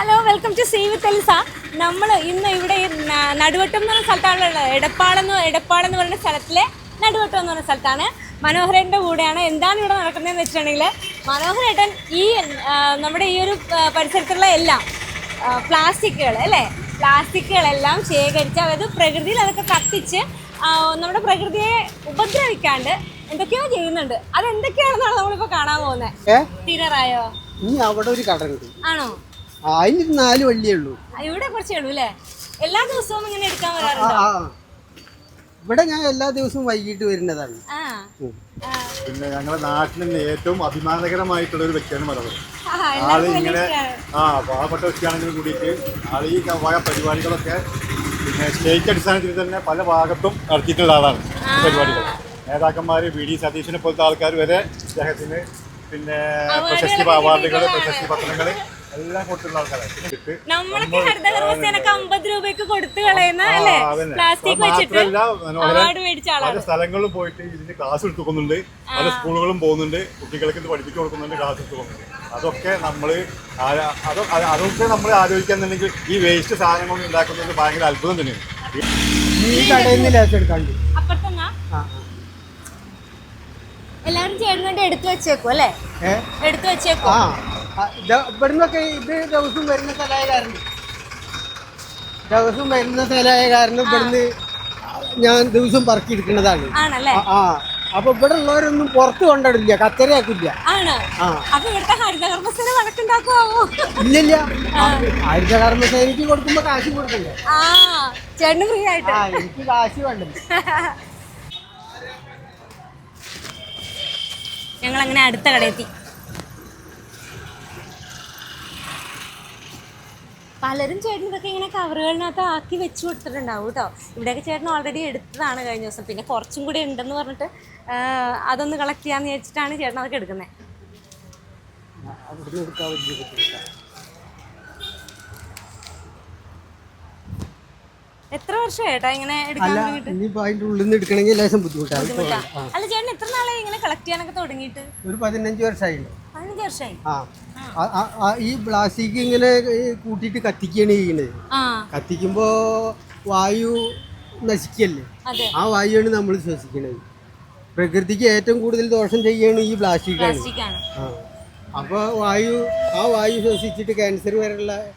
Hello welcome to see with Elsa നമ്മൾ ഇന്ന് ഇവിടെ നടുവട്ടം എന്ന് പറഞ്ഞ സ്ഥലത്താണ് ഉള്ളത്. എടപ്പാടെന്ന് എടപ്പാടെന്ന് പറയുന്ന സ്ഥലത്തിലെ നടുവട്ടം എന്ന് പറയുന്ന സ്ഥലത്താണ് മനോഹരന്റെ കൂടെയാണ്. എന്താണ് ഇവിടെ നടക്കുന്നതെന്ന് വെച്ചിട്ടുണ്ടെങ്കിൽ മനോഹരേട്ടൻ ഈ നമ്മുടെ ഈ ഒരു പരിസരത്തുള്ള എല്ലാം പ്ലാസ്റ്റിക്കുകൾ അല്ലേ? പ്ലാസ്റ്റിക്കുകളെല്ലാം ശേഖരിച്ച് അതായത് പ്രകൃതിയിൽ അതൊക്കെ കത്തിച്ച് നമ്മുടെ പ്രകൃതിയെ ഉപദ്രവിക്കാണ്ട് എന്തൊക്കെയോ ചെയ്യുന്നുണ്ട്. അത് എന്തൊക്കെയാണെന്നാണ് നമ്മളിപ്പോൾ കാണാൻ പോകുന്നത്? തീരാറായോ? ഇനി അവിടെ ഒരു കട ആണോ? അതിന് നാല് വള്ളിയേ ഉള്ളൂ. ആ, ഇവിടെ കുറച്ചേ ഉള്ളൂ അല്ലേ? എല്ലാ ദിവസവും ഇങ്ങനെ എടുക്കാൻ വരാറുണ്ടോ ആ. ഇവിടെ ഞാൻ എല്ലാ ദിവസവും വൈകിട്ട് വരുന്നതാണ്. പിന്നെ ഞങ്ങളുടെ നാട്ടിൽ നിന്ന് ഏറ്റവും അഭിമാനകരമായിട്ടുള്ള ഒരു വ്യക്തിയാണ് മലബാർ ആൾ ഇങ്ങനെ ആ പാവപ്പെട്ട വ്യക്തിയാണെങ്കിലും കൂടിയിട്ട് ആൾ ഈ വക പരിപാടികളൊക്കെ പിന്നെ സ്റ്റേറ്റ് അടിസ്ഥാനത്തിൽ തന്നെ പല ഭാഗത്തും നടത്തിയിട്ടുള്ള ആളാണ് പരിപാടികൾ. നേതാക്കന്മാർ വി ഡി സതീശനെ പോലത്തെ ആൾക്കാർ വരെ അദ്ദേഹത്തിന് പിന്നെ പ്രശസ്തി അവാർഡുകൾ പ്രശസ്തി പത്രങ്ങൾ എല്ലാം കൊടുത്തുള്ള ആൾക്കാരാണ് എന്നിട്ട് നമ്മളൊക്കെ ഹരിതകർമ്മസേനക്ക് അമ്പത് രൂപയ്ക്ക് കൊടുത്തു കളയുന്ന അല്ലേ? പ്ലാസ്റ്റിക് വെച്ചിട്ട് അവാർഡ് മേടിച്ച പല ആളാണ്. സ്ഥലങ്ങളിലും പോയിട്ട് ഇതിന് ക്ലാസ് എടുത്തു കൊടുക്കുന്നുണ്ട് പല സ്കൂളുകളും പോകുന്നുണ്ട്. കുട്ടികൾക്ക് ഇത് പഠിപ്പിച്ചു കൊടുക്കുന്നുണ്ട് ക്ലാസ് എടുത്തു കൊടുക്കുന്നുണ്ട് അതൊക്കെ നമ്മൾ അതൊക്കെ നമ്മൾ ആലോചിക്കാന്നുണ്ടെങ്കിൽ ഈ വേസ്റ്റ് സാധനങ്ങൾ ഉണ്ടാക്കുന്നത് ഭയങ്കര അത്ഭുതം തന്നെയാണ്. ഈ കടയിൽ നിന്ന് ലേശം എടുക്കാണ്ട് ആ എല്ലാരും ചേർന്നിട്ട് എടുത്തു വെച്ചേക്കും അല്ലേ? എടുത്തു വെച്ചേക്കും. ഇവിടുന്നൊക്കെ ഇത് ദിവസം വരുന്ന സ്ഥലമായ കാരണം. ദിവസം വരുന്ന സ്ഥലമായ കാരണം ഇവിടുന്ന് ഞാൻ ദിവസം പറക്കി എടുക്കുന്നതാണ്. ആ, അപ്പൊ ഇവിടെ ഉള്ളവരൊന്നും പുറത്ത് കൊണ്ടിടില്ല വഴക്കുണ്ടാക്കുവോ ഇല്ലില്ല ഹരിത കർമ്മസേനക്ക് കൊടുക്കുമ്പോ കാശ് കൊടുക്കണ്ടേ? എനിക്ക് കാശ് വേണ്ടത് ഞങ്ങൾ അങ്ങനെ അടുത്ത കടയെത്തി. പലരും ചേട്ടൻ ഇതൊക്കെ ഇങ്ങനെ കവറുകളിനകത്ത് ആക്കി വെച്ച് കൊടുത്തിട്ടുണ്ടാവും കേട്ടോ. ഇവിടെയൊക്കെ ചേട്ടൻ ഓൾറെഡി എടുത്തതാണ് കഴിഞ്ഞ ദിവസം. പിന്നെ കുറച്ചും കൂടി ഉണ്ടെന്ന് പറഞ്ഞിട്ട് അതൊന്ന് കളക്ട് ചെയ്യാന്ന് വിചാരിച്ചിട്ടാണ് ചേട്ടൻ അതൊക്കെ എടുക്കുന്നത്. എത്ര വർഷം ചേട്ടാ ഇങ്ങനെ എടുക്കണമെങ്കിൽ ലേശം ബുദ്ധിമുട്ടാണ് ബുദ്ധിമുട്ടാ. അല്ല ചേട്ടൻ എത്ര നാളായി ഇങ്ങനെ കളക്ട് ചെയ്യാനൊക്കെ തുടങ്ങിയിട്ട്? ഒരു പതിനഞ്ച് വർഷമായി പതിനഞ്ച് വർഷമായി ഈ പ്ലാസ്റ്റിക് ഇങ്ങനെ കൂട്ടിട്ട് കൂട്ടിയിട്ട് കത്തിക്കുകയാണ് ചെയ്യുന്നത്. കത്തിക്കുമ്പോ വായു നശിക്കല്ലേ ആ വായുവാണ് നമ്മൾ ശ്വസിക്കുന്നത്. പ്രകൃതിക്ക് ഏറ്റവും കൂടുതൽ ദോഷം ചെയ്യാണ് ഈ പ്ലാസ്റ്റിക് ആണ്. ആ. അപ്പോൾ വായു ആ വായു ശ്വസിച്ചിട്ട് ക്യാൻസർ വരെയുള്ള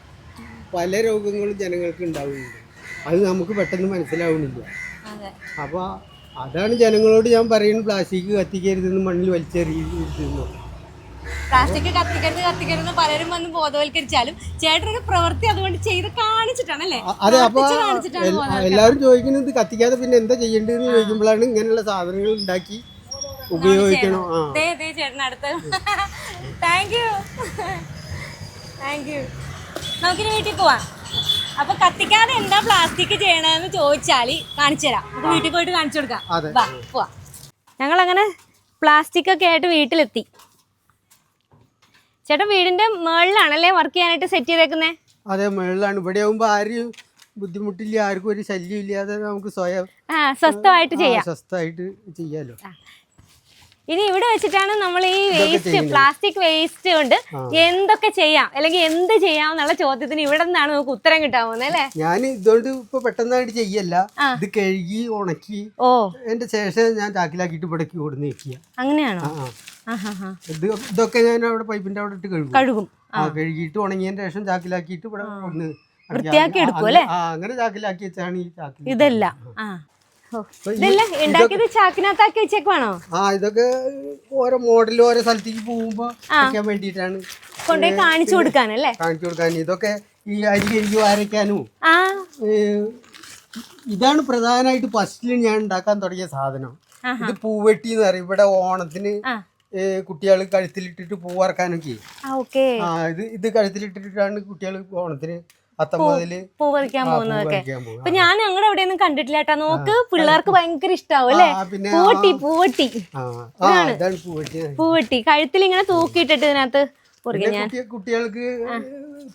പല രോഗങ്ങളും ജനങ്ങൾക്ക് ഉണ്ടാവുന്നുണ്ട്. അത് നമുക്ക് പെട്ടെന്ന് മനസ്സിലാവുന്നില്ല. അപ്പോൾ അതാണ് ജനങ്ങളോട് ഞാൻ പറയുന്നത് പ്ലാസ്റ്റിക് കത്തിക്കരുതെന്ന് മണ്ണിൽ വലിച്ചെറിയുന്നു പ്ലാസ്റ്റിക് കത്തിക്കരുത് കത്തിക്കരുത് പലരും വന്ന് ബോധവൽക്കരിച്ചാലും ചേട്ടനൊരു പ്രവൃത്തി അതുകൊണ്ട് ചെയ്ത് കാണിച്ചിട്ടാണ് അല്ലേ അതെ ബോധവൽക്കരണം. എല്ലാവരും ചോദിക്കുന്നത് കത്തിക്കാതെ പിന്നെ എന്താ ചെയ്യേണ്ടതെന്ന് ചോദിക്കുമ്പോഴാണ് ഇങ്ങനെയുള്ള സാധനങ്ങൾ ഉണ്ടാക്കി ഉപയോഗിക്കണം. ചേട്ടൻ അടുത്ത്. താങ്ക് യു താങ്ക് യു നമുക്കിനി വീട്ടിൽ പോവാം. അപ്പൊ കത്തിക്കാതെ എന്താ പ്ലാസ്റ്റിക് ചെയ്യണമെന്ന് ചോദിച്ചാൽ കാണിച്ചു തരാം. നമുക്ക് വീട്ടിൽ പോയിട്ട് കാണിച്ചു കൊടുക്കാം. വാ പോവാ. ഞങ്ങൾ അങ്ങനെ പ്ലാസ്റ്റിക് ഒക്കെ ആയിട്ട് വീട്ടിലെത്തി. ചേട്ടൻ വീടിന്റെ മുകളിലാണല്ലേ വർക്ക് ചെയ്യാനായിട്ട് സെറ്റ് ചെയ്തേക്കുന്നേ? അതെ മുകളിലാണ് ഇവിടെ ആവുമ്പോ ആരും ബുദ്ധിമുട്ടില്ല ആർക്കും ഒരു ശല്യം ഇല്ലാതെ നമുക്ക് സ്വയം സ്വസ്ഥമായിട്ട് ചെയ്യാം. സ്വസ്ഥമായിട്ട് ചെയ്യാലോ. ഇനി ഇവിടെ വെച്ചിട്ടാണ് നമ്മൾ ഈ വേസ്റ്റ് പ്ലാസ്റ്റിക് വേസ്റ്റ് കൊണ്ട് എന്തൊക്കെ ചെയ്യാം? അല്ലെങ്കിൽ എന്ത് ചെയ്യാം എന്നുള്ള ചോദ്യത്തിന് ഇവിടെ നിന്നാണ് നമുക്ക് ഉത്തരം കിട്ടാൻ പോകുന്നത് അല്ലേ? ഞാൻ ഇതുകൊണ്ട് ഇപ്പൊ പെട്ടെന്നായിട്ട് ചെയ്യല്ല. ഇത് കഴുകി ഉണക്കി ഓ. എന്റെ ശേഷം ഞാൻ ചാക്കിലാക്കിയിട്ട് ഇവിടേക്ക് കൊടുന്ന് വെക്കുക. അങ്ങനെയാണോ? ഇത് ഇതൊക്കെ ഞാൻ അവിടെ പൈപ്പിന്റെ അവിടെ ഇട്ട് കഴുകും. കഴുകും. ആ കഴുകിയിട്ട് ഉണങ്ങിയതിന് ശേഷം ചാക്കിലാക്കിയിട്ട് ഇവിടെ ഒന്ന് വൃത്തിയാക്കി എടുക്കും അങ്ങനെ- ആ അങ്ങനെ ചാക്കിലാക്കി വെച്ചാണ് ഈ ചാക്കി ഇതല്ല. ആ. ഓ ഇതെല്ലാം ഉണ്ടാക്കിയത് ചാക്കിനകത്താക്കി വെച്ചേക്കുവാണോ? ആ ഇതൊക്കെ ഓരോ മോഡൽ ഓരോ സ്ഥലത്തേക്ക് പോകുമ്പോ വെക്കാൻ കൊണ്ടുപോയി കാണിച്ചു കൊടുക്കാനല്ലേ കാണിച്ചു കൊടുക്കാൻ. ഇതൊക്കെ ഈ അരി കഴുകി അരയ്ക്കാനും. ആ. ഇതാണ് പ്രധാനമായിട്ട് ഫസ്റ്റിൽ ഞാൻ ഉണ്ടാക്കാൻ തുടങ്ങിയ സാധനം. ഇത് പൂവെട്ടി എന്ന് പറയും. ഇവിടെ ഓണത്തിന് കുട്ടികൾ കഴുത്തിലിട്ടിട്ട് പൂവറക്കാനൊക്കെ ആ ഇത് ഇത് കഴുത്തിലിട്ടിട്ടാണ് കുട്ടികൾ ഓണത്തിന് പത്തൊമ്പതിൽ പൂ പറിക്കാൻ പോകുന്നതൊക്കെ. ഇപ്പൊ ഞാൻ ഞങ്ങളുടെ അവിടെ ഒന്നും കണ്ടിട്ടില്ല കേട്ടാ നോക്ക് പിള്ളേർക്ക് ഭയങ്കര ഇഷ്ടാവും അല്ലേ? പൂവട്ടി പൂവട്ടി. പൂവെട്ടി. കഴുത്തിൽ ഇങ്ങനെ തൂക്കിയിട്ടിട്ട് ഇതിനകത്ത് പുറകെ പിന്നെ കുട്ടികൾക്ക്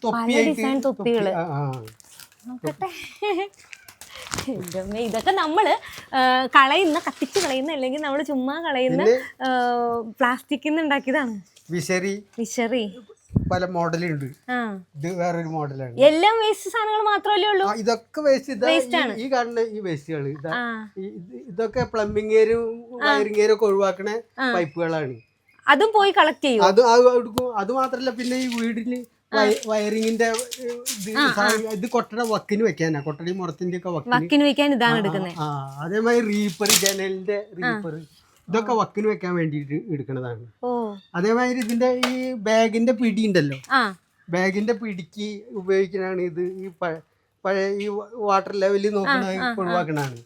തൊപ്പിയായിട്ട് ഡിസൈൻ തൊപ്പികൾ. നോക്കട്ടെ. ഇതൊക്കെ നമ്മൾ ആ, കളയുന്ന കത്തിച്ച് കളയുന്ന അല്ലെങ്കിൽ നമ്മൾ ചുമ്മാ കളയുന്ന പ്ലാസ്റ്റിക്കിൽ നിന്ന് ഉണ്ടാക്കിയതാണ്. വിശറി. വിശറി. പല മോഡലുണ്ട്. ഇത് വേറൊരു മോഡലാണ്. എല്ലാം വേസ്റ്റ് സാധനങ്ങൾ മാത്രമല്ലേ ഉള്ളൂ. ഇതൊക്കെ വേസ്റ്റ് ഈ- കാണുന്ന ഈ വേസ്റ്റുകൾ ഇതൊക്കെ പ്ലംബിംഗ് വയറിംഗ് ഒക്കെ ഒഴിവാക്കണ പൈപ്പുകളാണ് അതും പോയി കളക്ട് ചെയ്യും? അത് അത് മാത്രല്ല പിന്നെ ഈ വീടിന് വയറിങ്ങിന്റെ ഇത് കൊട്ടട വക്കിന് വെക്കാനാ. കൊട്ടടി മുറത്തിന്റെ ഒക്കെ വക്കിന് വെക്കാൻ ഇതാണ് എടുക്കുന്നത് അതേമാതിരി റീപ്പർ ജനലിന്റെ റീപ്പർ ഇതൊക്കെ വക്കിന് വെക്കാൻ വേണ്ടിയിട്ട് എടുക്കുന്നതാണ് അതേമാതിരി ഇതിന്റെ ഈ ബാഗിന്റെ പിടി ഉണ്ടല്ലോ. ബാഗിന്റെ പിടിക്ക് ഉപയോഗിക്കണാണ് ഇത്. ഈ പഴയ ഈ വാട്ടർ ലെവലിൽ നോക്കണ ഒഴിവാക്കണാണ്.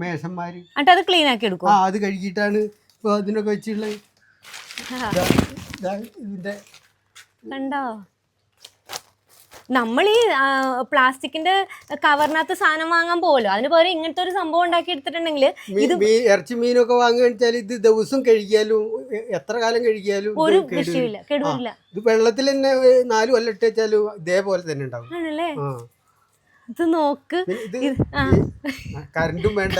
മേശന്മാര്. അത് ക്ലീൻ ആക്കി എടുക്കും ആ അത് കഴുകിയിട്ടാണ് ഇപ്പൊ അതിനൊക്കെ വെച്ചുള്ള ഇതാ- ഇതാ ഇതിന്റെ കണ്ടോ? നമ്മൾ ഈ പ്ലാസ്റ്റിക്കിന്റെ കവറിനകത്ത് സാധനം വാങ്ങാൻ പോകുമല്ലോ അതിന് പകരം ഇങ്ങനത്തെ ഒരു സംഭവം ഉണ്ടാക്കി എടുത്തിട്ടുണ്ടെങ്കിൽ മീൻ ഇറച്ചി മീനൊക്കെ വാങ്ങുക ഇത് ദിവസം കഴിക്കാലും? എത്ര കാലം കഴിക്കാലും? ഒരു വിഷയമില്ല വരും. ഇത് വെള്ളത്തിൽ തന്നെ നാലു കൊല്ലം ഇട്ട് ഇതേപോലെ തന്നെ ഉണ്ടാവും. ആണല്ലേ? ഇത് നോക്ക്. കറണ്ടും വേണ്ട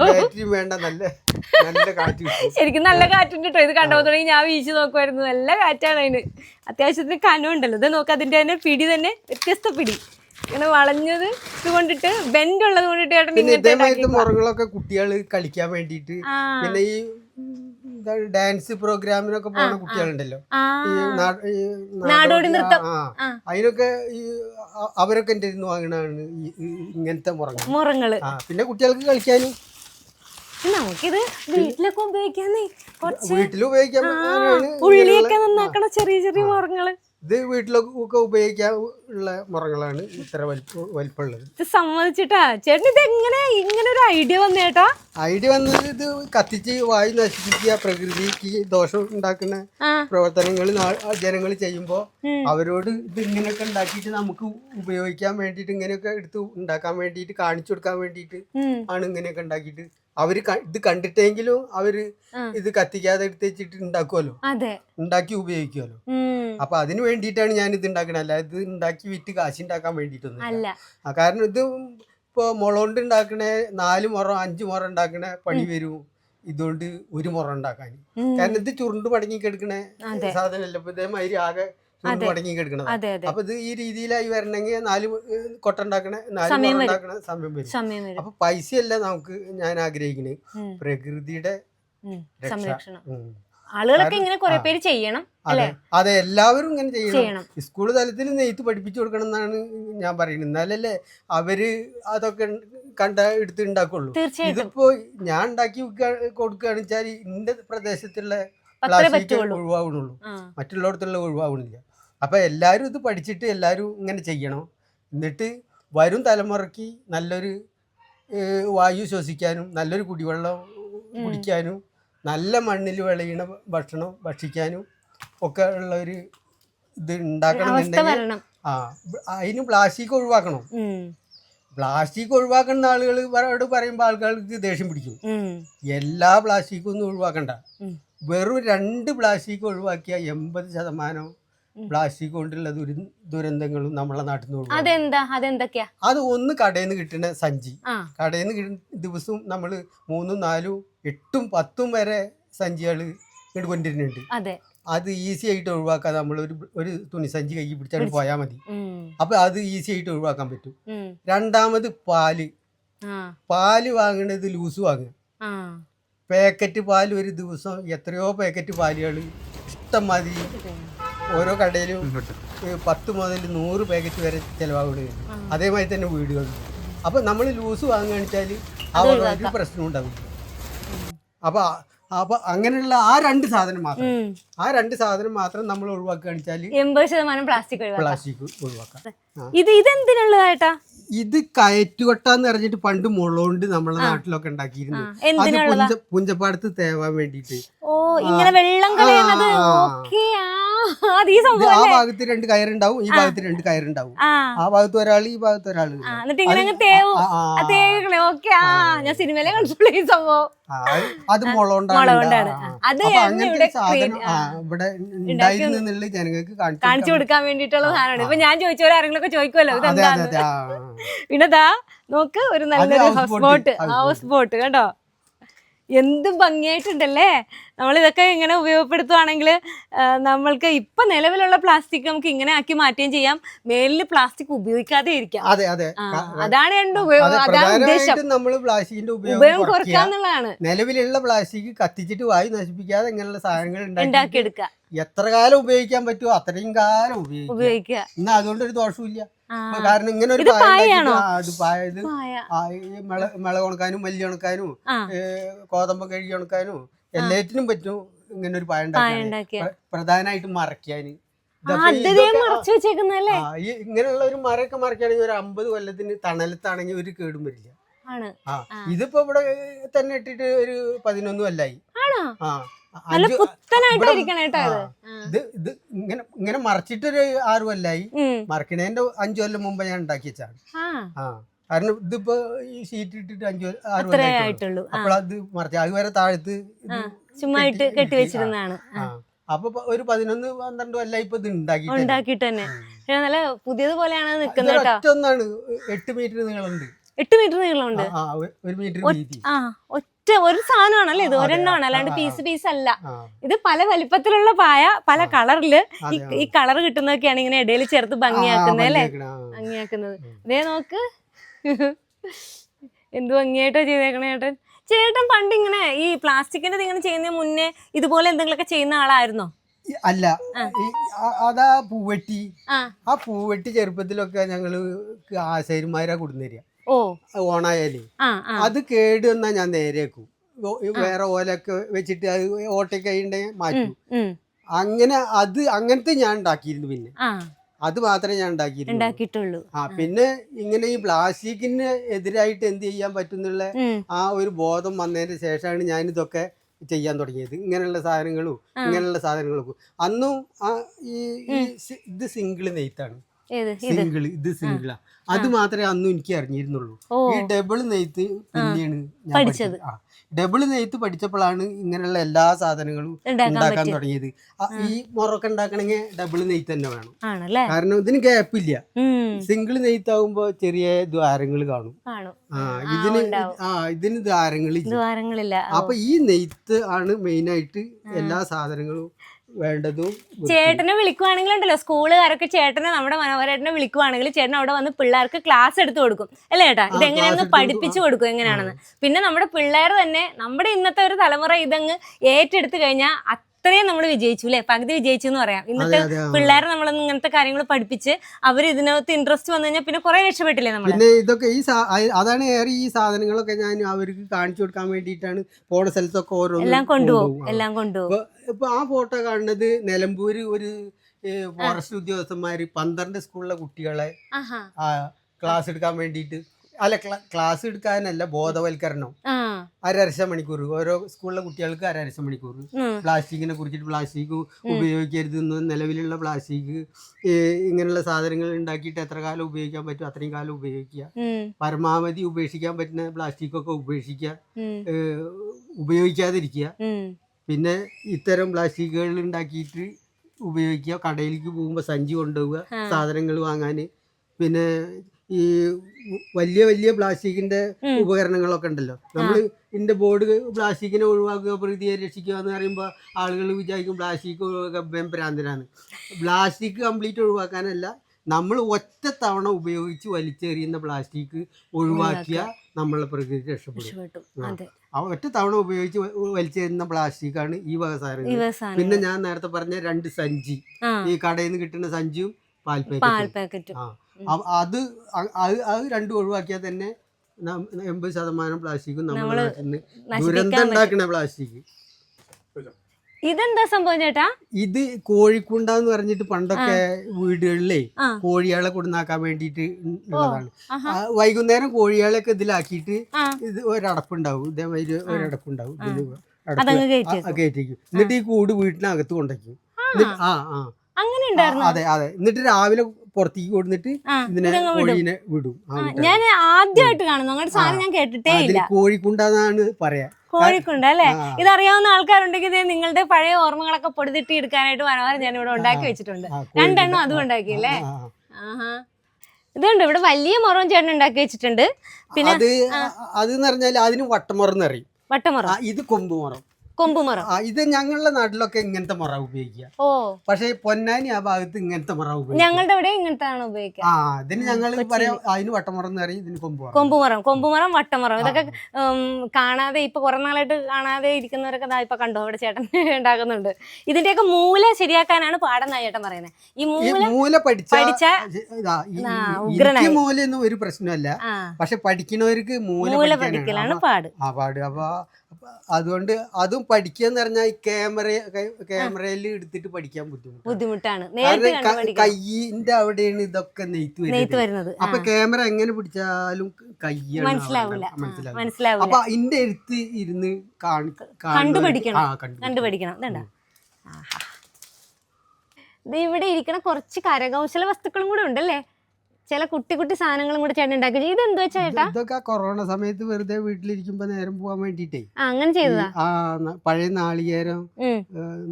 ബാറ്ററിയും വേണ്ട നല്ല നല്ല കാറ്റ് ശരിക്കും നല്ല കാറ്റുണ്ട് കേട്ടോ. ഇത് കണ്ടോ തുടങ്ങി ഞാൻ വീശി നോക്കുമായിരുന്നു നല്ല കാറ്റാണ് അതിന്. അത്യാവശ്യത്തിന് കനമുണ്ടല്ലോ ഇത് നോക്ക് അതിന്റെ തന്നെ പിടി തന്നെ വ്യത്യസ്ത പിടി. ഇങ്ങനെ വളഞ്ഞത് ഇത് കൊണ്ടിട്ട് ബെൻഡ് ഉള്ളത് കൊണ്ടിട്ട് ചേട്ടൻ ഇങ്ങനത്തെ കുട്ടികൾ കളിക്കാൻ വേണ്ടിയിട്ട് പിന്നെ ഈ ഡാൻസ് പ്രോഗ്രാമിനൊക്കെ പോകുന്ന കുട്ടികളുണ്ടല്ലോ. ഈ നാടോടി നൃത്തം. അതിനൊക്കെ ഈ അവരൊക്കെ എന്റെ ഇരുന്ന് വാങ്ങണതാണ് ഇങ്ങനത്തെ മുറങ്ങൾ. മുറങ്ങൾ. ആ പിന്നെ കുട്ടികൾക്ക് കളിക്കാനും. നമുക്കിത് വീട്ടിലൊക്കെ ഉപയോഗിക്കാന്നേ കുറച്ച് വീട്ടിൽ ഉപയോഗിക്കാൻ ഉള്ളിയൊക്കെ നന്നാക്കണ ചെറിയ ചെറിയ മുറങ്ങൾ. ഇത് വീട്ടിലൊക്കെ ഉപയോഗിക്കാൻ ഉള്ള മുറങ്ങളാണ് ഇത്ര വലിപ്പ വലിപ്പമുള്ളത്. ഇത് സമ്മതിച്ചിട്ടാ. ചേട്ടൻ ഇത് എങ്ങനെ ഇങ്ങനെ ഒരു ഐഡിയ വന്നേട്ടാ ഐഡിയ വന്നത് ഇത് കത്തിച്ച് വായു നശിപ്പിക്കുക പ്രകൃതിക്ക് ദോഷം ഉണ്ടാക്കുന്ന പ്രവർത്തനങ്ങൾ ജനങ്ങൾ ചെയ്യുമ്പോൾ അവരോട് ഇത് ഇങ്ങനെയൊക്കെ ഉണ്ടാക്കിയിട്ട് നമുക്ക് ഉപയോഗിക്കാൻ വേണ്ടിയിട്ട് ഇങ്ങനെയൊക്കെ എടുത്ത് ഉണ്ടാക്കാൻ വേണ്ടിയിട്ട് കാണിച്ചു കൊടുക്കാൻ വേണ്ടിയിട്ട് ആണ് ഇങ്ങനെയൊക്കെ ഉണ്ടാക്കിയിട്ട് അവർ ഇത് കണ്ടിട്ടെങ്കിലും അവർ ഇത് കത്തിക്കാതെ എടുത്ത് വെച്ചിട്ട് ഉണ്ടാക്കുമല്ലോ ഉണ്ടാക്കി ഉപയോഗിക്കുമല്ലോ. അപ്പൊ അതിന് വേണ്ടിയിട്ടാണ് ഞാൻ ഇത് ഉണ്ടാക്കണത്. അല്ല ഇത് ഉണ്ടാക്കി വിറ്റ് കാശ് ഉണ്ടാക്കാൻ വേണ്ടിയിട്ടൊന്നും അല്ല. ആ കാരണം ഇത് ഇപ്പോൾ മുളകൊണ്ട് ഉണ്ടാക്കണേ നാല് മുറ അഞ്ച് മുറ ഉണ്ടാക്കണ പണി വരും. ഇതുകൊണ്ട് ഒരു മുറ ഉണ്ടാക്കാൻ. കാരണം ഇത് ചുരുണ്ട് പടങ്ങി കിടക്കണേ. സാധനമല്ല. ഇപ്പൊ ഇതേമാതിരി ആകെ മടങ്ങി അതെ. അതെ അപ്പൊ ഇത് ഈ രീതിയിലായി വരണമെങ്കിൽ നാല് കൊട്ട ഉണ്ടാക്കണ നാല് ഉണ്ടാക്കണ സമയം വരും. അപ്പൊ പൈസയല്ല നമുക്ക് ഞാൻ ആഗ്രഹിക്കുന്നത് പ്രകൃതിയുടെ. സംരക്ഷണം. ആളുകളൊക്കെ ഇങ്ങനെ കുറെ പേര് ചെയ്യണം അതെ. എല്ലാവരും ഇങ്ങനെ ചെയ്യണം. സ്കൂൾ തലത്തിൽ നെയ്ത്ത് പഠിപ്പിച്ചു കൊടുക്കണം എന്നാണ് ഞാൻ പറയുന്നത്. എന്നാലല്ലേ അവർ അതൊക്കെ കണ്ട എടുത്ത് ഉണ്ടാക്കുള്ളൂ ഇതിപ്പോ ഞാൻ ഉണ്ടാക്കി കൊടുക്കുകയാണെന്ന് വെച്ചാൽ ഇന്റെ പ്രദേശത്തുള്ള പ്ലാസ്റ്റിക് ഒഴിവാകണുള്ളൂ. മറ്റുള്ളടത്തുള്ള ഒഴിവാകണില്ല അപ്പൊ എല്ലാവരും ഇത് പഠിച്ചിട്ട് എല്ലാവരും ഇങ്ങനെ ചെയ്യണം. എന്നിട്ട് വരും തലമുറയ്ക്ക് നല്ലൊരു വായു ശ്വസിക്കാനും നല്ലൊരു കുടിവെള്ളം കുടിക്കാനും നല്ല മണ്ണിൽ വിളയണ ഭക്ഷണം ഭക്ഷിക്കാനും ഒക്കെ ഉള്ള ഒരു ഇത് ഉണ്ടാക്കണം ആ അതിന് പ്ലാസ്റ്റിക് ഒഴിവാക്കണം. പ്ലാസ്റ്റിക് ഒഴിവാക്കുന്ന ആളുകൾ പറയുമ്പോൾ ആൾക്കാർക്ക് ദേഷ്യം പിടിക്കും. എല്ലാ പ്ലാസ്റ്റിക്കും ഒന്നും ഒഴിവാക്കണ്ട. വെറും രണ്ട് പ്ലാസ്റ്റിക് ഒഴിവാക്കിയ എൺപത് ശതമാനം പ്ലാസ്റ്റിക് കൊണ്ടുള്ള ദുരി ദുരന്തങ്ങളും നമ്മളെ നാട്ടിൽ നിന്ന് അതെന്താ? അതെന്തൊക്കെയാ? അത് ഒന്ന് കടയിൽ നിന്ന് കിട്ടുന്ന സഞ്ചി. കടയിൽ നിന്ന് ദിവസവും നമ്മൾ മൂന്നും നാലും എട്ടും പത്തും വരെ സഞ്ചികൾ ഇങ്ങോട്ട് കൊണ്ടുവരുന്നുണ്ട്. അതെ. ഈസി ആയിട്ട് ഒഴിവാക്കാൻ നമ്മൾ ഒരു ഒരു തുണി സഞ്ചി കൈ പിടിച്ചാൽ പോയാൽ മതി. അപ്പൊ അത് ഈസി ആയിട്ട് ഒഴിവാക്കാൻ പറ്റും. രണ്ടാമത് പാൽ. പാൽ വാങ്ങണത് ലൂസ് വാങ്ങുക. പാക്കറ്റ് പാൽ ഒരു ദിവസം എത്രയോ പാക്കറ്റ് പാലുകൾ ഇഷ്ടം മതി ഓരോ കടയിലും പത്ത് മുതൽ നൂറ് പാക്കറ്റ് വരെ ചിലവാകുകയാണ്. അതേമാതിരി തന്നെ വീടുകൾ അപ്പോൾ നമ്മൾ ലൂസ് ആ ഒരു പ്രശ്നം ഉണ്ടാകും അപ്പോൾ അപ്പോൾ അങ്ങനെയുള്ള ആ രണ്ട് സാധനം മാത്രം. ആ രണ്ട് സാധനം മാത്രം നമ്മൾ ഒഴിവാക്കുകയാണെന്ന് വെച്ചാൽ എൺപത് ശതമാനം പ്ലാസ്റ്റിക് ഒഴിവാക്കാം. പ്ലാസ്റ്റിക് ഒഴിവാക്കാം. ഇത് ഇതെന്തിനുള്ളതായിട്ടാ? ഇത് കയറ്റുകൊട്ടാന്ന് പറഞ്ഞിട്ട് പണ്ട് മുളകൊണ്ട് നമ്മളെ നാട്ടിലൊക്കെ ഉണ്ടാക്കിയിരുന്നു. അത് പുഞ്ച പുഞ്ചപ്പാടത്ത് തേവാൻ വേണ്ടിട്ട് ഓ ഇങ്ങനെ വെള്ളം കളയുന്നത്? ആ. ഭാഗത്ത് രണ്ട് കയറുണ്ടാവും ഈ ഭാഗത്ത് രണ്ട് കയറുണ്ടാവും. ആ. ഭാഗത്ത് ഒരാൾ ഈ ഭാഗത്ത് ഒരാൾ. എന്നിട്ട് ഇങ്ങനെ ഞാൻ സിനിമയിലെ കണ്ടിട്ടുള്ള ഈ സംഭവം. അത് അത് മുളകൊണ്ടാണ് ഇവിടെ ജനങ്ങൾക്ക് കാണിച്ചു കൊടുക്കാൻ വേണ്ടിട്ടുള്ള സാധനമാണ്. ഇപ്പൊ ഞാൻ ചോദിച്ചവരെ ആരെങ്കിലും ഒക്കെ ചോദിക്കുമല്ലോ. പിന്നെ ദാ നോക്ക് ഒരു നല്ലൊരു ഹൗസ് ബോട്ട് ഹൗസ് ബോട്ട് കേട്ടോ? എന്ത് ഭംഗിയായിട്ടുണ്ടല്ലേ? നമ്മൾ ഇതൊക്കെ ഇങ്ങനെ ഉപയോഗപ്പെടുത്തുവാണെങ്കിൽ നമ്മൾക്ക് ഇപ്പൊ നിലവിലുള്ള പ്ലാസ്റ്റിക് നമുക്ക് ഇങ്ങനെ ആക്കി മാറ്റുകയും ചെയ്യാം. മേലിൽ പ്ലാസ്റ്റിക് ഉപയോഗിക്കാതെ ഇരിക്കാം. അതെ അതെ. അതാണ് എന്റെ ഉപയോഗം. അതാണ് ഉദ്ദേശം. നമ്മൾ പ്ലാസ്റ്റിക്കിന്റെ ഉപയോഗം കുറക്കാന്നുള്ളതാണ് നിലവിലുള്ള പ്ലാസ്റ്റിക് കത്തിച്ചിട്ട് വായു നശിപ്പിക്കാതെ ഇങ്ങനെയുള്ള സാധനങ്ങൾ ഉണ്ടാക്കി ഉണ്ടാക്കിയെടുക്കുക. എത്ര കാലം ഉപയോഗിക്കാൻ പറ്റുമോ? അത്രയും കാലം ഉപയോഗിക്കുക. ഇന്ന് അതുകൊണ്ട് ഒരു. ഇപ്പൊ കാരണം ഇങ്ങനെ ഒരു ഇത് പായ ഉണ്ടാക്കിയിട്ട് പായയാണോ? ആ, പായ ഇത് പായ. ആ, ഈ മിള ഉണക്കാനും മല്ലി ഉണക്കാനും കോതമ്പ് കഴുകി ഉണക്കാനും എല്ലാറ്റിനും പറ്റും ഇങ്ങനെ ഒരു പായ പ്രധാനമായിട്ടും മറക്കാന് ഇങ്ങനെയുള്ള ഒരു മരമൊക്കെ മറക്കുകയാണെങ്കിൽ ഒരു അമ്പത് കൊല്ലത്തിന് തണലത്താണെങ്കിൽ ഒരു കേടും വരില്ല. ഇതിപ്പോ ഇവിടെ തന്നെ ഇട്ടിട്ട് ഒരു പതിനൊന്ന് കൊല്ലായി. ആണോ? ആ. നല്ല പുത്തനായിട്ട് കേട്ടോ ഇത് ഇത് ഇങ്ങനെ ഇങ്ങനെ മറച്ചിട്ടൊരു ആറ് കൊല്ലായി. മറക്കണേന്റെ അഞ്ചു കൊല്ലം മുമ്പ് ഞാൻ ഉണ്ടാക്കി വെച്ചാണ് ആ. കാരണം ഇതിപ്പോ ഈ ഷീറ്റ് ഇട്ടിട്ട് അഞ്ചു കൊല്ലം- ആറ് അത്രേ കൊല്ലം ആയിട്ടുള്ളൂ. അപ്പോൾ അത് മറച്ച അതുവരെ താഴത്ത് ചുമ്മാ ഇട്ട് കെട്ടി- വെച്ചിരുന്നാണ് അപ്പൊ ഒരു പതിനൊന്ന് പന്ത്രണ്ട് അല്ല ഇപ്പൊ ഇത് ഉണ്ടാക്കി ഉണ്ടാക്കിയിട്ട് തന്നെ. നല്ല പുതിയതുപോലെയാണ് നിക്കുന്നത് കേട്ടോ. ഒറ്റ ഒന്നാണ് എട്ട് മീറ്റർ നീളമുണ്ട്. എട്ട് മീറ്റർ നീളമുണ്ട്. ഒരു- മീറ്റർ വീതി. ഒറ്റ ഒരു സാധനമാണല്ലേ ഇത്? ഒരെണ്ണമാണ്. അല്ലാണ്ട് പീസ് പീസ് അല്ല. ഇത് പല വലിപ്പത്തിലുള്ള പായ പല കളറിൽ ഈ കളർ കിട്ടുന്നതൊക്കെയാണ് ഇങ്ങനെ ഇടയിൽ ചേർത്ത് ഭംഗിയാക്കുന്നത് അല്ലേ? ഭംഗിയാക്കുന്നത്. അതേ നോക്ക്. എന്ത് ഭംഗിയായിട്ടോ ചെയ്തേക്കണേ ചേട്ടൻ ചേട്ടൻ പണ്ട് ഇങ്ങനെ ഈ പ്ലാസ്റ്റിക്കിന്റെ ഇങ്ങനെ ചെയ്യുന്ന മുന്നേ ഇതുപോലെ എന്തെങ്കിലുമൊക്കെ ചെയ്യുന്ന ആളായിരുന്നോ? അല്ല. അതാ പൂവെട്ടി. ആ. പൂവെട്ടി ചെറുപ്പത്തിലൊക്കെ ഞങ്ങൾ ആശാരിമാരാ കൊടുന്നേരിക ഓ ഓണായാലേ. അത് കേട് എന്നാ ഞാൻ നേരേക്കും. വേറെ ഓലൊക്കെ വെച്ചിട്ട് അത് ഓട്ടക്കൈണ്ടെങ്കിൽ മാറ്റും. അങ്ങനെ അത് അങ്ങനത്തെ ഞാൻ ഉണ്ടാക്കിയിരുന്നു പിന്നെ. അത് മാത്രമേ ഞാൻ ഉണ്ടാക്കിയിട്ടുള്ളൂ ആ പിന്നെ ഇങ്ങനെ ഈ പ്ലാസ്റ്റിക്കിന് എതിരായിട്ട് എന്ത് ചെയ്യാൻ പറ്റുന്നുള്ള ആ ഒരു ബോധം വന്നതിന് ശേഷമാണ് ഞാൻ ഇതൊക്കെ ചെയ്യാൻ തുടങ്ങിയത്. ഇങ്ങനെയുള്ള സാധനങ്ങളും ഇങ്ങനെയുള്ള സാധനങ്ങളും അന്നും ആ ഈ ഇത് സിംഗിൾ നെയ്ത്താണ്. സിംഗിൾ ഇത്. സിംഗിളാ അത് മാത്രമേ അന്നും എനിക്ക് അറിഞ്ഞിരുന്നുള്ളൂ. ഈ ഡബിൾ നെയ്ത്ത് പിന്നെയാണ് ഞാൻ പഠിച്ചത്. ഡബിൾ നെയ്ത്ത് പഠിച്ചപ്പോഴാണ് ഇങ്ങനെയുള്ള എല്ലാ സാധനങ്ങളും ഉണ്ടാക്കാൻ തുടങ്ങിയത്. ഈ മുറൊക്കെ ഉണ്ടാക്കണമെങ്കിൽ ഡബിൾ നെയ്ത്ത് തന്നെ വേണം. കാരണം ഇതിന് ഗ്യാപ്പ് ഇല്ല. സിംഗിൾ നെയ്ത്ത് ആകുമ്പോ ചെറിയ ദ്വാരങ്ങൾ കാണും. ആ ഇതിന് ആ ഇതിന് ദ്വാരങ്ങളില്ല. അപ്പൊ ഈ നെയ്ത്ത് ആണ് മെയിൻ ആയിട്ട് എല്ലാ സാധനങ്ങളും വേണ്ടതും ചേട്ടനെ വിളിക്കുവാണെങ്കിൽ ഉണ്ടല്ലോ സ്കൂളുകാരൊക്കെ ചേട്ടനെ നമ്മുടെ മനോഹരേട്ടനെ വിളിക്കുവാണെങ്കിൽ ചേട്ടൻ അവിടെ വന്ന് പിള്ളേർക്ക് ക്ലാസ് എടുത്തു കൊടുക്കും. അല്ലേ ചേട്ടാ? ഇത് എങ്ങനെയാണെന്ന് പഠിപ്പിച്ചു കൊടുക്കും എങ്ങനെയാണെന്ന്. പിന്നെ നമ്മുടെ പിള്ളേർ തന്നെ നമ്മുടെ ഇന്നത്തെ ഒരു തലമുറ ഇതങ്ങ് ഏറ്റെടുത്തു കഴിഞ്ഞാൽ അത്രയും നമ്മൾ വിജയിച്ചു അല്ലെ പകുതി വിജയിച്ചു എന്ന് പറയാം. ഇന്നത്തെ. പിള്ളേരെ നമ്മൾ ഇങ്ങനത്തെ കാര്യങ്ങൾ പഠിപ്പിച്ച് അവർ ഇതിനകത്ത് ഇൻട്രസ്റ്റ് വന്നു കഴിഞ്ഞാൽ പിന്നെ കുറെ രക്ഷപ്പെട്ടില്ലേ നമ്മൾ പിന്നെ ഇതൊക്കെ ഈ അതാണ് ഏറെ ഈ സാധനങ്ങളൊക്കെ ഞാൻ അവർക്ക് കാണിച്ചു കൊടുക്കാൻ വേണ്ടിയിട്ടാണ് പോണ സ്ഥലത്തൊക്കെ ഓരോ എല്ലാം കൊണ്ടുപോകും. എല്ലാം കൊണ്ടുപോകും. ഇപ്പൊ ആ ഫോട്ടോ കാണുന്നത് നിലമ്പൂര് ഒരു ഫോറസ്റ്റ് ഉദ്യോഗസ്ഥന്മാര് പന്ത്രണ്ട് സ്കൂളിലെ കുട്ടികളെ ക്ലാസ് എടുക്കാൻ വേണ്ടിയിട്ട്. അല്ല ക്ലാസ് എടുക്കാനല്ല ബോധവൽക്കരണം. അരരശ മണിക്കൂർ ഓരോ സ്കൂളിലെ കുട്ടികൾക്ക് അരരശ മണിക്കൂർ. പ്ലാസ്റ്റിക്കിനെ കുറിച്ചിട്ട് പ്ലാസ്റ്റിക് ഉപയോഗിക്കരുത് നിലവിലുള്ള പ്ലാസ്റ്റിക് ഇങ്ങനെയുള്ള സാധനങ്ങൾ ഉണ്ടാക്കിയിട്ട് എത്ര കാലം ഉപയോഗിക്കാൻ പറ്റും അത്രയും കാലം ഉപയോഗിക്കുക. പരമാവധി ഉപേക്ഷിക്കാൻ പറ്റുന്ന പ്ലാസ്റ്റിക് ഒക്കെ ഉപേക്ഷിക്കുക ഉപയോഗിക്കാതിരിക്കുക. പിന്നെ ഇത്തരം പ്ലാസ്റ്റിക്കുകൾ ഉണ്ടാക്കിയിട്ട് ഉപയോഗിക്കുക. കടയിലേക്ക് പോകുമ്പോൾ സഞ്ചി കൊണ്ടുപോവുക സാധനങ്ങൾ വാങ്ങാൻ. പിന്നെ ഈ വലിയ വലിയ പ്ലാസ്റ്റിക്കിന്റെ. ഉപകരണങ്ങളൊക്കെ ഉണ്ടല്ലോ. നമ്മൾ ഇതിന്റെ ബോർഡ് പ്ലാസ്റ്റിക്കിനെ ഒഴിവാക്കുക പ്രകൃതിയെ രക്ഷിക്കുക എന്ന് പറയുമ്പോൾ ആളുകൾ വിചാരിക്കും പ്ലാസ്റ്റിക് ഭ്രാന്തരാണ് പ്ലാസ്റ്റിക് കംപ്ലീറ്റ് ഒഴിവാക്കാനല്ല നമ്മൾ ഒറ്റ തവണ ഉപയോഗിച്ച് വലിച്ചെറിയുന്ന പ്ലാസ്റ്റിക് ഒഴിവാക്കിയ നമ്മളെ പ്രകൃതി രക്ഷപ്പെടും. ഒറ്റ തവണ ഉപയോഗിച്ച് വലിച്ചെറിയുന്ന പ്ലാസ്റ്റിക് ആണ് ഈ വക വ്യവസായം പിന്നെ ഞാൻ നേരത്തെ പറഞ്ഞ രണ്ട് സഞ്ചി. ഈ കടയിൽ നിന്ന് കിട്ടുന്ന സഞ്ചിയും പാൽ പാക്കറ്റും. ആ. അത് അത് രണ്ടും ഒഴിവാക്കിയാൽ തന്നെ എൺപത് ശതമാനം പ്ലാസ്റ്റിക്കും നമ്മൾ ദുരന്തം. പ്ലാസ്റ്റിക് ഇതെന്താ സംഭവം ചേട്ടാ? ഇത് കോഴിക്കുണ്ടാന്ന് പറഞ്ഞിട്ട് പണ്ടൊക്കെ വീടുകളിലേ. കോഴികളെ കൊടുന്നാക്കാൻ വേണ്ടിട്ട് ഉള്ളതാണ്. വൈകുന്നേരം കോഴികളെയൊക്കെ ഇതിലാക്കിയിട്ട് ഇത് ഒരടപ്പുണ്ടാവും. ഇതേമാതിരി ഒരടപ്പുണ്ടാവും. കയറ്റിക്കും എന്നിട്ട് ഈ കൂട് വീട്ടിനകത്ത് കൊണ്ടുവയ്ക്കും ആ ആ. അങ്ങനെ അതെ അതെ. എന്നിട്ട് രാവിലെ പുറത്തേക്ക് കൊടുത്തിട്ട് ഇതിനെ കോഴീനെ വിടും. ഞാൻ ആദ്യമായിട്ട് കാണുന്നു. അങ്ങോട്ട് സാധനം ഞാൻ കേട്ടിട്ടേ ഇല്ല. കോഴിക്കുണ്ടെന്നാണ് പറയാ. കോഴിക്കുണ്ട് അല്ലെ. ഇതറിയാവുന്ന ആൾക്കാരുണ്ടെങ്കിൽ നിങ്ങളുടെ പഴയ ഓർമ്മകളൊക്കെ പൊടിതിട്ടി എടുക്കാനായിട്ട് മനോഹരം ഞാൻ ഇവിടെ ഉണ്ടാക്കി വെച്ചിട്ടുണ്ട്. രണ്ടെണ്ണം. അതും ഉണ്ടാക്കി അല്ലേ. ആഹാ. ഇതുണ്ട് ഇവിടെ വലിയ മുറം ചേട്ടൻ ഉണ്ടാക്കി വെച്ചിട്ടുണ്ട്. പിന്നെ അത് അത് പറഞ്ഞാൽ അതിന് വട്ടമുറം എന്നറിയും വട്ടമുറ. ഇത് കൊമ്പുമരം കൊമ്പുമരം ഇത് ഞങ്ങളുടെ നാട്ടിലൊക്കെ ഇങ്ങനത്തെ മുറ ഉപയോഗിക്കുക. ഓ. പക്ഷേ പൊന്നാനി ആ ഭാഗത്ത് ഇങ്ങനത്തെ മുറ ഉപയോഗിക്കുക. ഞങ്ങളുടെ ഇവിടെ ഇങ്ങനത്തെ ആണ് ഉപയോഗിക്കുക. ആ ഇതിന് ഞങ്ങൾ പറയാം അതിന് വട്ടമുറം എന്ന് പറയും ഇതിന് കൊമ്പുമറം കൊമ്പുമരം കൊമ്പുമരം വട്ടമരം. ഇതൊക്കെ കാണാതെ ഇപ്പൊ കുറെ നാളായിട്ട് കാണാതെ ഇരിക്കുന്നവരൊക്കെ ദാ ഇപ്പൊ കണ്ടോ അവിടെ ചേട്ടൻ ഉണ്ടാക്കുന്നുണ്ട്. ഇതിന്റെയൊക്കെ മൂല ശരിയാക്കാനാണ് പാടെന്നാ ചേട്ടൻ പറയുന്നത് ഈ മൂല മൂല പഠിച്ച ഉഗ്രനായി. ഒരു പ്രശ്നമല്ല പക്ഷെ പഠിക്കുന്നവർക്ക് മൂല. പഠിക്കലാണ് പാട്. ആ പാട്. അപ്പൊ അതുകൊണ്ട് അതും പഠിക്കുക എന്ന് പറഞ്ഞാൽ ക്യാമറ ക്യാമറയിൽ എടുത്തിട്ട് പഠിക്കാൻ ബുദ്ധിമുട്ട് ബുദ്ധിമുട്ടാണ്. കയ്യിന്റെ അവിടെയാണ് ഇതൊക്കെ നെയ്ത്ത് വരുന്നത്. അപ്പൊ ക്യാമറ എങ്ങനെ പിടിച്ചാലും കയ്യാണ് മനസ്സിലാവില്ല മനസ്സിലാവില്ല മനസ്സിലാവില്ല അപ്പൊ അതിന്റെ എഴുത്ത് ഇരുന്ന് കണ്ടുപഠിക്കണം. കണ്ടുപഠിക്കണം. ഇവിടെ ഇരിക്കണ കുറച്ച് കരകൗശല വസ്തുക്കളും കൂടെ ഉണ്ടല്ലേ? ചില കുട്ടി കുട്ടി സാധനങ്ങളും കൂടി ചേട്ടൻ ഉണ്ടാക്കി ഇത് എന്താ ചേട്ടാ? ഇതൊക്കെ കൊറോണ സമയത്ത് വെറുതെ വീട്ടിലിരിക്കുമ്പോ നേരം പോവാൻ വേണ്ടിട്ടേ അങ്ങനെ ചെയ്തതാ? ആ പഴയ നാളികേരം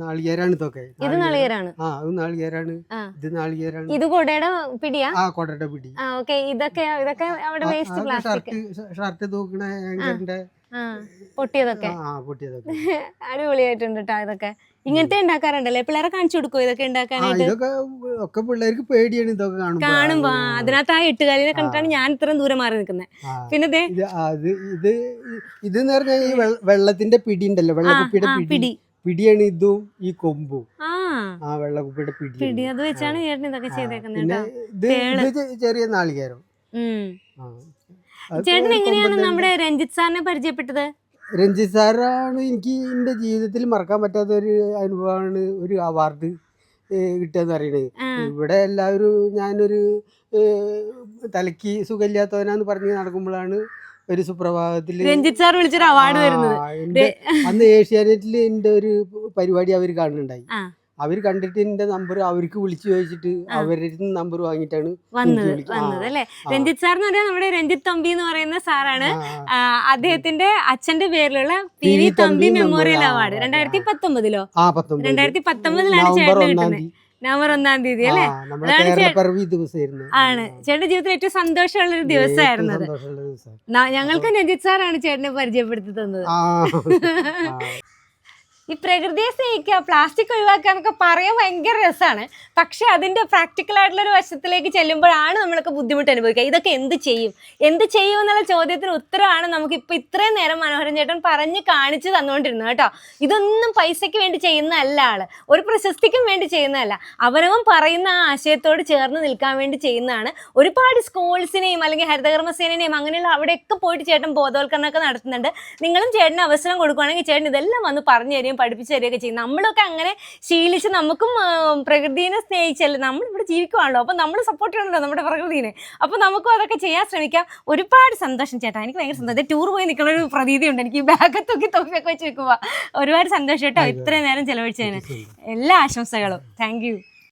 നാളികേരാണ് ഇതൊക്കെ. ഇത് നാളികേരാണ്? ആ ഇത് നാളികേരാണ്. ഇത് നാളികേരാണ്. ഇത് കൊടയുടെ പിടിയാ? ആ കൊടയുടെ പിടി. ആ ഓക്കെ. ഇതൊക്കെ ഇതൊക്കെ അവിടെ വേസ്റ്റ് പ്ലാസ്റ്റിക് ഷർട്ട് തൂക്കണ പൊട്ടിയതൊക്കെ. പൊട്ടിയതൊക്കെ. അടിപൊളിയായിട്ടുണ്ട് കേട്ടോ ഇതൊക്കെ. ഇങ്ങനത്തെ ഉണ്ടാക്കാറുണ്ടല്ലേ പിള്ളേരെ കാണിച്ചു കൊടുക്കോ ഇതൊക്കെ ഉണ്ടാക്കാനായിട്ട് ഇതൊക്കെ ഒക്കെ പിള്ളേർക്ക് പേടിയാണ് ഇതൊക്കെ കാണുമ്പോ. അതിനകത്ത് ആ എട്ടുകാലിനെ കണ്ടിട്ടാണ് ഞാൻ ഇത്രയും ദൂരം മാറി നിൽക്കുന്നത് പിന്നെ ഇത് ഇത് ഇത് എന്ന് പറഞ്ഞാൽ ഈ വെള്ളത്തിന്റെ പിടി ഉണ്ടല്ലോ? വെള്ളക്കുപ്പിയുടെ പിടി. പിടി. പിടിയാണ് ഇതും ഈ കൊമ്പും. ആ. വെള്ളക്കുപ്പിയുടെ പിടി പിടി. അത് വെച്ചാണ് ചേട്ടൻ ഇതൊക്കെ ചെയ്തേക്കുന്നത് ചെറിയ നാളികേരം. ചേട്ടൻ എങ്ങനെയാണ് നമ്മുടെ രഞ്ജിത്ത് സാറിനെ പരിചയപ്പെട്ടത്? രഞ്ജിത്ത് സാറാണ് എനിക്ക് എന്റെ ജീവിതത്തിൽ മറക്കാൻ പറ്റാത്ത ഒരു അനുഭവമാണ് ഒരു അവാർഡ് കിട്ടുകയെന്ന് പറയുന്നത് ആ. ഇവിടെ എല്ലാവരും ഞാനൊരു തലയ്ക്ക് സുഖമില്ലാത്തവനാന്ന് പറഞ്ഞ് നടക്കുമ്പോഴാണ് ഒരു സുപ്രഭാതത്തിൽ രഞ്ജിത്ത് സാർ വിളിച്ചൊരു അവാർഡ് വരുന്നത് അന്ന് ഏഷ്യാനെറ്റിൽ എന്റെ ഒരു പരിപാടി അവർ കാണുന്നുണ്ടായി. അവർ കണ്ടിട്ട് എന്റെ നമ്പർ അവർക്ക് വിളിച്ചു ചോദിച്ചിട്ട് അവരുടെ നമ്പർ വാങ്ങിട്ടാണ് വന്നത്. വന്നത് അല്ലേ? രഞ്ജിത്ത് സാർ എന്ന് പറഞ്ഞാൽ നമ്മുടെ രഞ്ജിത്ത് തമ്പി എന്ന് പറയുന്ന സാറാണ് അദ്ദേഹത്തിന്റെ അച്ഛന്റെ പേരിലുള്ള P V Thampi memorial award. രണ്ടായിരത്തി പത്തൊമ്പതിലോ? രണ്ടായിരത്തി പത്തൊമ്പതിലാണ് ചേട്ടൻ കിട്ടുന്നത് നവംബർ ഒന്നാം തീയതി അല്ലെ? ആണ്. ചേട്ടന്റെ ജീവിതത്തിൽ ഏറ്റവും സന്തോഷമുള്ള ഒരു ദിവസമായിരുന്നത്. ഞങ്ങൾക്ക് രഞ്ജിത്ത് സാറാണ് ചേട്ടനെ പരിചയപ്പെടുത്തി തന്നത്. ഈ പ്രകൃതിയെ സ്നേഹിക്കുക പ്ലാസ്റ്റിക് ഒഴിവാക്കുക എന്നൊക്കെ പറയാൻ ഭയങ്കര രസമാണ് പക്ഷേ അതിന്റെ പ്രാക്ടിക്കൽ ആയിട്ടുള്ള ഒരു വശത്തിലേക്ക് ചെല്ലുമ്പോഴാണ് നമ്മളൊക്കെ ബുദ്ധിമുട്ട് അനുഭവിക്കുക. ഇതൊക്കെ എന്ത് ചെയ്യും? എന്ത് ചെയ്യും എന്നുള്ള ചോദ്യത്തിന് ഉത്തരമാണ് നമുക്ക് ഇപ്പൊ ഇത്രയും നേരം മനോഹരൻ ചേട്ടൻ പറഞ്ഞ് കാണിച്ചു തന്നുകൊണ്ടിരുന്നത് കേട്ടോ. ഇതൊന്നും പൈസയ്ക്ക് വേണ്ടി ചെയ്യുന്നതല്ല ആൾ. ഒരു പ്രശസ്തിക്കും വേണ്ടി ചെയ്യുന്നതല്ല അവനവൻ പറയുന്ന ആ ആശയത്തോട് ചേർന്ന് നിൽക്കാൻ വേണ്ടി ചെയ്യുന്നതാണ്. ഒരുപാട് സ്കൂൾസിനെയും അല്ലെങ്കിൽ ഹരിതകർമ്മസേനയും അങ്ങനെയുള്ള അവിടെയൊക്കെ പോയിട്ട് ചേട്ടൻ ബോധവൽക്കരണമൊക്കെ നടത്തുന്നുണ്ട്. നിങ്ങളും ചേട്ടന് അവസരം കൊടുക്കുകയാണെങ്കിൽ ചേട്ടൻ ഇതെല്ലാം വന്ന് പറഞ്ഞു തരികയും പഠിപ്പിച്ചു തരികയൊക്കെ ചെയ്യും. നമ്മളൊക്കെ അങ്ങനെ ശീലിച്ച് നമുക്കും പ്രകൃതിനെ സ്നേഹിച്ചല്ലേ നമ്മൾ ഇവിടെ ജീവിക്കുവാണല്ലോ. അപ്പം നമ്മൾ സപ്പോർട്ട് ചെയ്യണമല്ലോ നമ്മുടെ പ്രകൃതിനെ. അപ്പം നമുക്കും അതൊക്കെ ചെയ്യാൻ ശ്രമിക്കാം. ഒരുപാട് സന്തോഷം ചേട്ടാ. എനിക്ക് ഭയങ്കര സന്തോഷം. ടൂർ പോയി നിൽക്കുന്ന ഒരു പ്രതീതിയുണ്ട്. എനിക്ക് ബാഗ് തൂക്കി തൊപ്പിയൊക്കെ വെച്ച് വെക്കുമ്പോൾ ഒരുപാട് സന്തോഷം കേട്ടോ. ഇത്രയും നേരം ചെലവഴിച്ചതിന്. എല്ലാ ആശംസകളും. Thank you